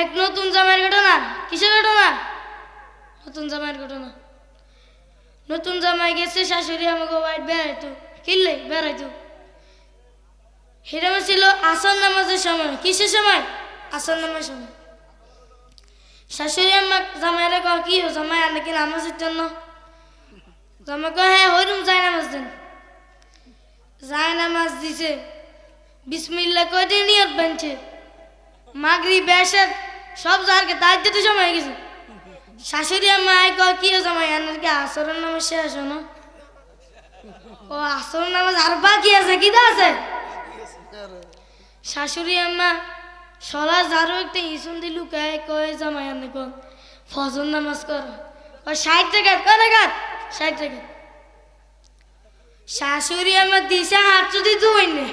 এক নতুন জামাইয়ের ঘটনা। কিসের ঘটনা? নতুন জামাইয়ের ঘটনা। নতুন জামাই গেছে, শাশুড়ি আমাকে বাইট বেড়াইতো। কিনলে? বেড়াইতো। হিরামে ছিল আসন নামাজের সময়। কিসের সময়? আসন নামাজের সময়। শাশুড়ি আম্মা জামাইরে কয়, কি হো জামাই আর নাকি নামাজের জন্য? জামাই কয় হ্যাঁ হইরুম যায় নামাজ দেন। যাই নামাজ দিছে। বিসমিল্লা কয় দিয়ে নিয়ত বানছে মাগরি বেশের সব তাই দিতে সময় হয়ে গেছে। শাশুড়ি আয় কয়, কি জামাই আর নাকি আসরের নামাজ শেষ হনো ও, আসরের নামাজ আর বাকি আছে, কি আছে? শাশুড়ি আম্মা, সলা যারও একটা ইসুন দি লুকায় কয়ে, জামাই আনে কন ফজর নামাজ কর। ও ষাট টাকা কয় টাকা ষাট টাকা শাশুড়ি আমার দিশা হাত যদি ধুই নে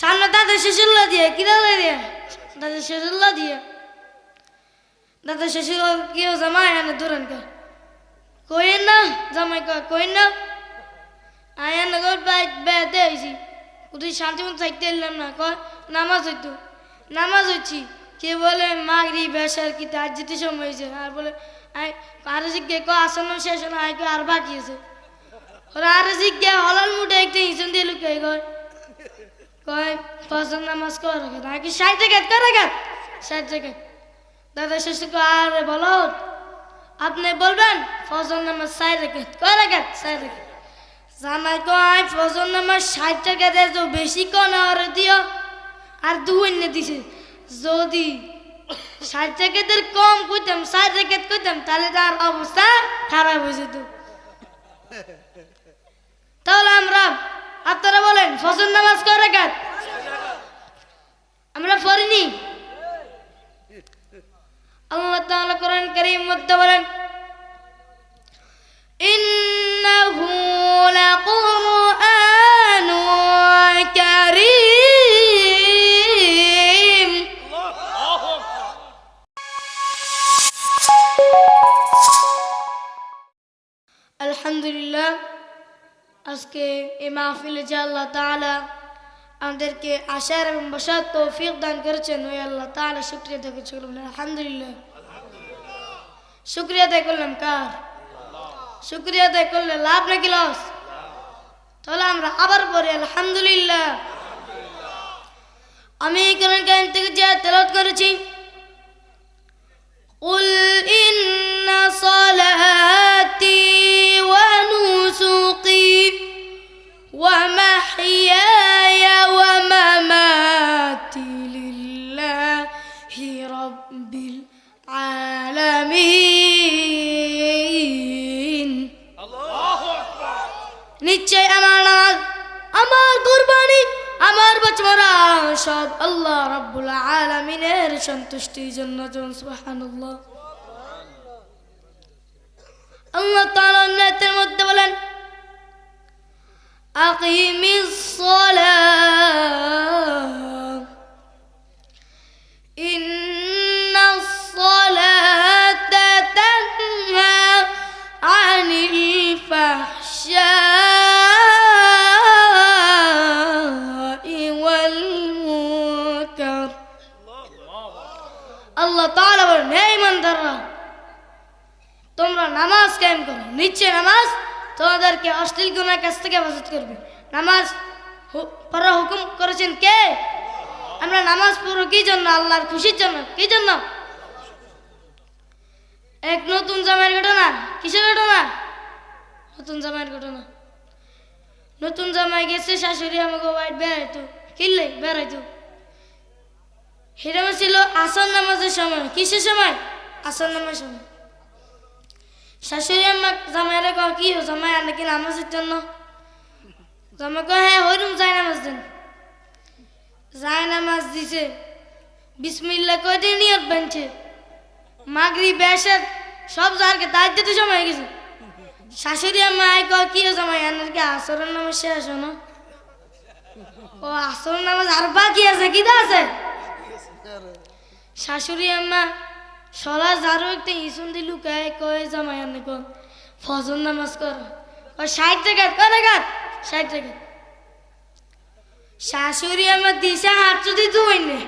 সামনে দাদা শ্বশুল্লা দিয়ে, কি দাদা দিয়ে দাদা শ্বশুল্লা দিয়ে। দাদা শ্বশুর কি ও জামাই আনে ধরেন কা কইন না, জামাই কয় কইন না? আয়া নগর বাইক বেড়াতে কোথায় শান্তি মতো থাকতে এলাম না, কয়, নামাজ হইতো। নামাজ হচ্ছি কে বলে মাগরি বেসার কি তার যেতে সময় হয়েছে। আর বলে আর জিজ্ঞে ক আসন্ন শেষ না আর বাকি আছে। ওরা আর জিজ্ঞে, হলাল মুঠে একটা ইসন দিয়ে লুকাই কয়। কয়? ফসল নামাজ কর রাখে না কি ষাট টাকা কর রাখা ষাট টাকা দাদা শেষে কয়, আরে বলো, আপনি বলবেন ফজল নামাজ সাই রেখে কয় রাখা সাই রেখে জামাই কয় ফজল নামাজ ষাট দেয় তো বেশি কন আর দিও। আর দুই এনে দিছে, যদি ষাট টাকাদের কম কইতাম, ষাট টাকা কইতাম, তাহলে তার অবস্থা খারাপ হয়ে যেত। তাহলে আমরা আপনারা বলেন, ফজর নামাজ কয় রাখাত আমরা পড়িনি। আল্লাহ তাআলা কোরআন কারীম মধ্যে বলেন, ইন্নাহু আজকে এই মাহফিলে যে আল্লাহ তাআলা আমাদেরকে আশার এবং বসার তৌফিক দান করেছেন ওই আল্লাহ তাআলা শুক্রিয়া আদায় করছি আলহামদুলিল্লাহ শুক্রিয়া আদায় করলাম কার শুক্রিয়া আদায় করলে লাভ নাকি লস তাহলে আমরা আবার পড়ি আলহামদুলিল্লাহ আমি কোরআন কারিম থেকে যে তেলাওয়াত করেছি قل إن صلاتي আলামিনের সন্তুষ্টির জন্য জন সুবহানাল্লাহ। আল্লাহ তাআলা অন্যায়তের মধ্যে বলেন আকিমিস সালাহ কায়েম করো নিচে নামাজ তোমাদেরকে অশ্লীল গুনার কাছ থেকে হেফাজত করবে। নামাজ পড়ার হুকুম করেছেন কে? আমরা নামাজ পড়ো কি জন্য? আল্লাহর খুশির জন্য। কি জন্য? এক নতুন জামাইয়ের ঘটনা। কিসের ঘটনা? নতুন জামাইয়ের ঘটনা। নতুন জামাই গেছে, শাশুড়ি আমাকে বাইট বেড়াইতো। কিনলে? বেড়াইতো। হিরামে ছিল আসন নামাজের সময়। কিসের সময়? আসন নামাজের সময়। শাশুড়ি আম্মা জামাইরে কয়, কি জামাই আর নাকি নামাজের জন্য জামাই কয় হ্যাঁ হইরুম যাই নামাজ দেন যায় নামাজ দিছে বিসমিল্লা কয় দিয়ে নিয়ত বানছে। মাগরি বেশের সব জারকে তাই দিতে সময় গেছে। শাশুড়ি আম্মা আয় কয়, কি জামাই আর নাকি আসরের নামাজ শেষ হনো ও, আসরের নামাজ আর বাকি আছে, কি আছে? শাশুড়ি আম্মা সলা যারও একটা ইসুন দি লুকায় কয়ে জামাই আনে কন ফজর নামাজ কর। ও ষাট টাকা কয় টাকা ষাট টাকা শাশুড়ি আমার দিশা হাত যদি ধুই নে।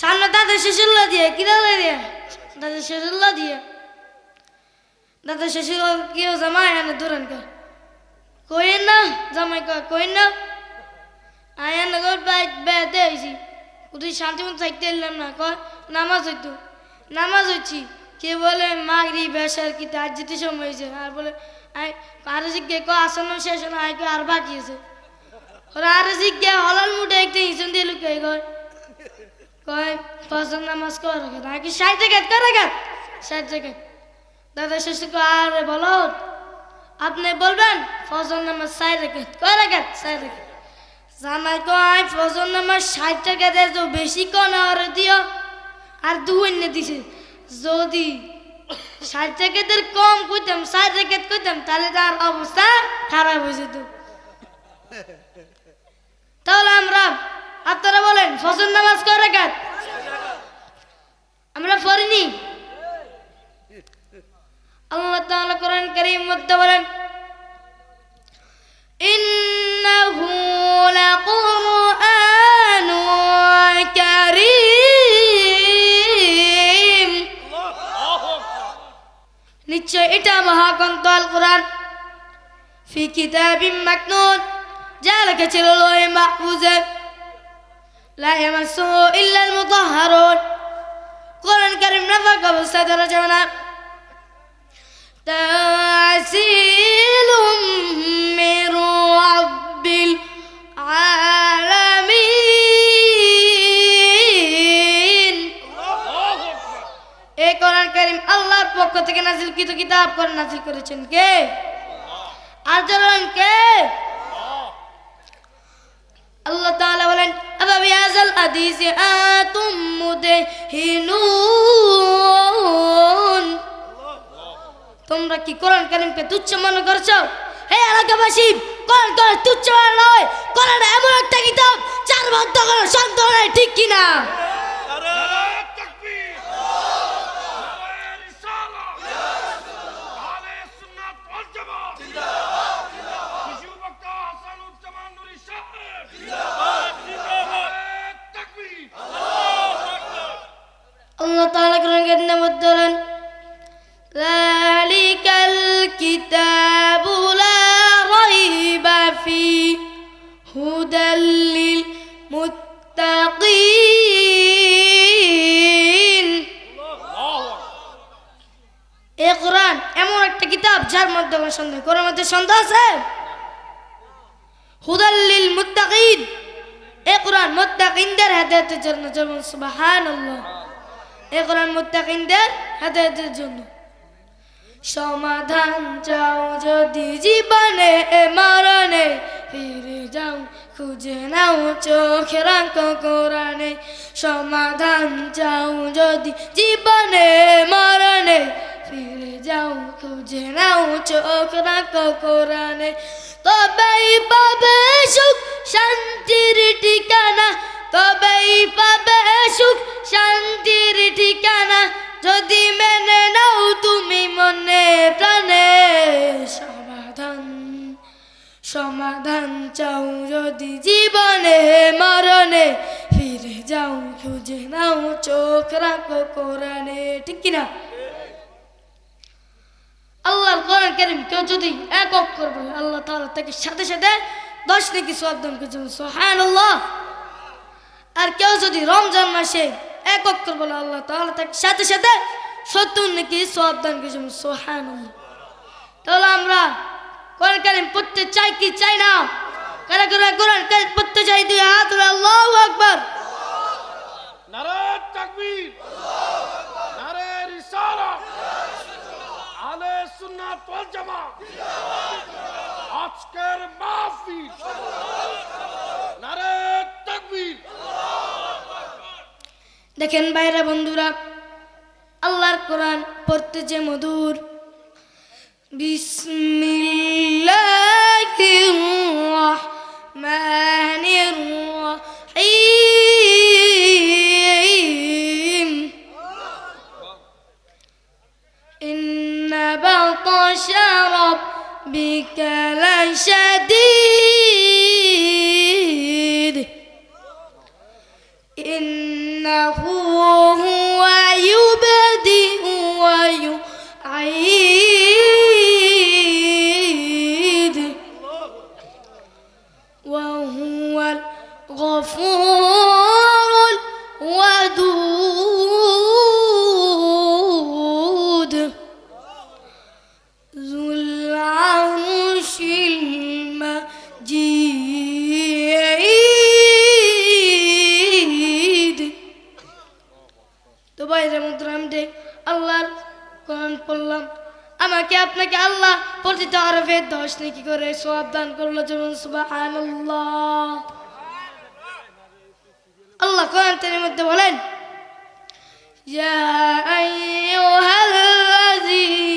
সামনে দাদা শ্বশুল্লা দিয়ে, কি দাদা দিয়ে? দাদা শ্বশুল্লা দিয়ে। দাদা শ্বশুর কেউ জামাই আনে দূরান কা কইন না, জামাই কা কইন না। আয়ান নগর বাইক বেতে হয়েছি উঠি শান্তি মতো থাকতে এলাম না, কয়, নামাজ হইতো। নামাজ হচ্ছি কে বলে মাগরি বেসার কি তার যেতে সময় হয়েছে? আর বলে আর জিজ্ঞে ক আসন্ন শেষ না আই আর বাকি আছে। ওরা আর জিজ্ঞে, হলাল মুঠে একটা হিসন দিয়ে লুকাই কয়। কয় ফসল নামাজ কর রাখে নাকি ষাট টাকা কর রাখা ষাট টাকা দাদা কয়, আরে বলো আপনি বলবেন ফসল নামাজ ষাট রেখে কয় রাখা ষাট রেখে জামাই কয় ফসল নামাজ ষাট টাকা দেয় তো বেশি কন আর দিও। আর এনে দিছে, যদি ষাট টাকাদের কম কইতাম ষাট টাকা কইতাম, তাহলে তার অবস্থা খারাপ হয়ে যেত। তাহলে আমরা, আপনারা বলেন ফসল নামাজ কয় রাখাত আমরা পড়িনি। আল্লাহ তাআলা কোরআন কারীম মধ্যে বলেন, ইন্নাহু নিশ্চয় এটা মহাগ্রন্থ আল কোরআন ফি কিতাবিম মাকনুন যা লিখেছিল লোহে মাহফুজে। লা ইয়ামাসসুহু ইল্লা আল মুতাহহারুন কোরআন কারীম নাফাক অবস্থায় ধরা যাবে না। তাসির থেকে নাজিলকৃত কিতাব করে নাজিল করেছেন কে? আর জানেন কে? আল্লাহ তাআলা বলেন হাদিসে আতুম তোমরা কি কোরআন কারিমকে তুচ্ছ মনে করছ? হে এলাকাবাসী, কোরআন করে তুচ্ছ নয়। কোরআন এমন একটা কিতাব চার ভক্ত করে শান্ত নয় ঠিক কিনা নারায়ে তাকবীর নারায়ে রিসালাত আহলে সুন্নাত ওয়াল জামাত জিন্দাবাদ জিন্দাবাদ খুশু বক্তা হাসানুজ্জামান নুরি সাহেব জিন্দাবাদ জিন্দাবাদ নারায়ে তাকবীর আল্লাহু আকবার আল্লাহ তাআলা কোরআন কারিমের মধ্যে বলেন ذلك الكتاب لا ريب فيه هدى للمتقين এ কোরআন এমন একটা কিতাব যার মধ্যে কোনো সন্দেহ কোরআন মধ্যে সন্দেহ আছে হুদাল্লিল মুত্তাকিন এ কোরআন মুত্তাকিনদের হেদায়েতের জন্য যেমন সুবহানাল্লাহ এ কোরআন মুত্তাকিনদের হেদায়েতের জন্য। সমাধান চাও যদি জীবনে মরণে, ফিরে যাও, খুঁজে নাও চোখে রাখ কোরআনে। সমাধান চাও যদি জীবনে মরণে, ফিরে যাও, খুঁজে নাও চোখ রাখ কোরআনে। তবেই পাবে সুখ, শান্তির ঠিকানা তবেই পাবে সুখ, শান্তির ঠিকানা। যদি মেনে নাও তুমি মনে প্রাণে সমাধান সমাধান চাও যদি জীবনে মরণে। ফিরে যাও, খুঁজে নাও, চোখ রাখো কোরআনে, ঠিক কিনা? আল্লাহর কোরআন কারীম কেউ যদি এক অক্ষর বলে, আল্লাহ তাহলে তাকে সাথে সাথে দশ নাকি সব দান করছে সুবহানাল্লাহ। আর কেউ যদি রমজান মাসে এক অক্ষর বলে আল্লাহ তাহলে তাকে সাথে সাথে সত্তর নাকি সব করছে সুবহানাল্লাহ। তাহলে আমরা কোরআন কারীম পড়তে চাই কি চাই না? কারা কারা কোরআন কারীম পড়তে চাই, দুই হাত আল্লাহু আকবার। নারায়ে তাকবীর। নারায়ে রিসালাত। জামাত। আজকের মাহফিল নারায়ে তাকবীর দেখেন বাইরা বন্ধুরা আল্লাহর কোরআন পড়তে যে মধুর। বিসমিল্লাহির রহমানির রহিম। الغفور الودود ذو العرش المجيد তো বাইরে মুদ্রামদে আল্লাহর কোরআন পড়লাম আমাকে আপনাকে আল্লাহ প্রতিটা আরবে দশ নাকি করে সব দান করলো যেমন সুবহানাল্লাহ আল্লাহ الله كون تنم الدولين يا أيها الوزير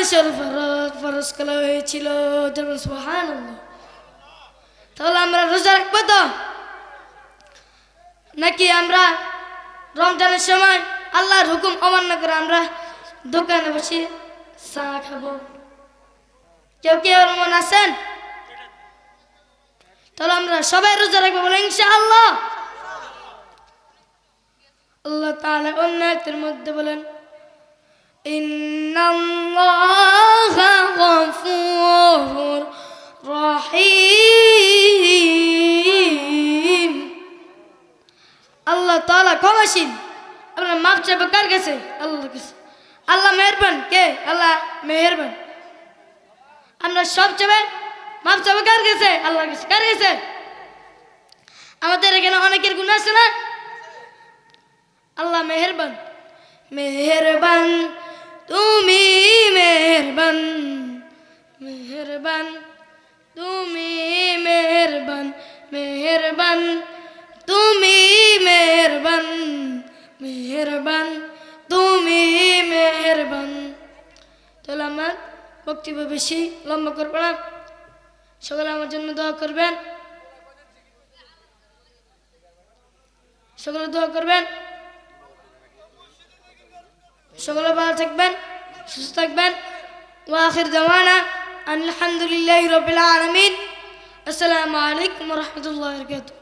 উপর ফরজ করা হয়েছিল তাহলে আমরা রোজা রাখব তো নাকি আমরা রমজানের সময় আল্লাহর হুকুম অমান্য করে আমরা দোকানে বসে চা খাব কেউ কেউ মন আছেন তাহলে আমরা সবাই রোজা রাখব বলে ইনশাআল্লাহ আল্লাহ তাআলা অন্য মধ্যে বলেন ইন্নাল্লাহা গফুরুর রহিম আল্লাহ তাআলা ক্ষমাশীল আপনার মাপ চাইবে কার কাছে? আল্লাহর কাছে। আল্লাহ মেহেরবান কে? আল্লাহ মেহেরবান। আমরা সব চাবে মাপ চাবে কার কাছে? আল্লাহর কাছে। কার কাছে? আমাদের এখানে অনেকের গুণ আছে না? আল্লাহ মেহেরবান। মেহেরবান তুমি মেহরবান মেহরবান, তুমি মেহরবান মেহরবান, তুমি মেহরবান মেহরবান, তুমি মেহরবান। তাহলে আমার বক্তব্য বেশি লম্বা করব না। সকালে আমার জন্য দোয়া করবেন। সকলে দোয়া করবেন। সকলে ভালো থাকবেন সুস্থ থাকবেন ওয়াখির জামানা আলহামদুলিল্লাহ রবিল আলমিন আসসালামু আলাইকুম রহমতুল্লাহ বরকাতুহ